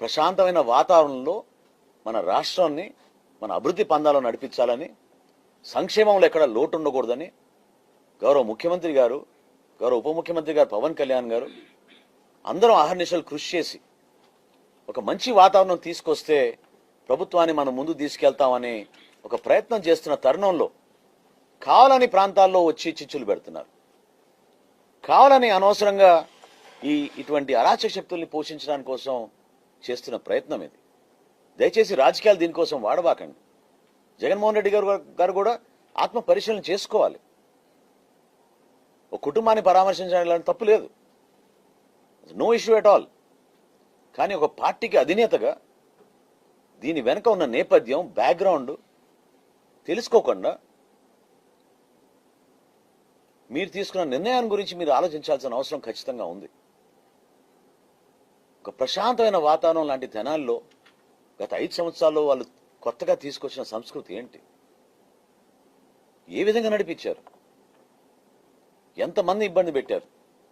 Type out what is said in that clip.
ప్రశాంతమైన వాతావరణంలో మన రాష్ట్రాన్ని మన అభివృద్ధి పందాలో నడిపించాలని సంక్షేమంలో ఎక్కడ లోటు ఉండకూడదని గౌరవ ముఖ్యమంత్రి గారు గౌరవ ఉప ముఖ్యమంత్రి గారు పవన్ కళ్యాణ్ గారు అందరం అహర్నిశలు కృషి చేసి ఒక మంచి వాతావరణం తీసుకొస్తే ప్రభుత్వాన్ని మనం ముందు తీసుకెళ్తామని ఒక ప్రయత్నం చేస్తున్న తరుణంలో కావాలని ప్రాంతాల్లో వచ్చి చిచ్చులు పెడుతున్నారు. కావాలని అనవసరంగా ఈ ఇటువంటి అరాచక శక్తుల్ని పోషించడానికి కోసం చేస్తున్న ప్రయత్నం ఇది. దయచేసి రాజకీయాలు దీనికోసం వాడబాకండి. జగన్మోహన్ రెడ్డి గారు గారు కూడా ఆత్మ పరిశీలన చేసుకోవాలి. ఒక కుటుంబాన్ని పరామర్శించడం తప్పు లేదు. No issue at all. కానీ ఒక పార్టీకి అధినేతగా దీని వెనక ఉన్న నేపథ్యం బ్యాక్గ్రౌండ్ తెలుసుకోకుండా మీరు తీసుకున్న నిర్ణయాన్ని గురించి మీరు ఆలోచించాల్సిన అవసరం ఖచ్చితంగా ఉంది. ఒక ప్రశాంతమైన వాతావరణం లాంటి జనాల్లో గత ఐదు సంవత్సరాల్లో వాళ్ళు కొత్తగా తీసుకొచ్చిన సంస్కృతి ఏంటి? ఏ విధంగా నడిపించారు? ఎంతమంది ఇబ్బంది పెట్టారు?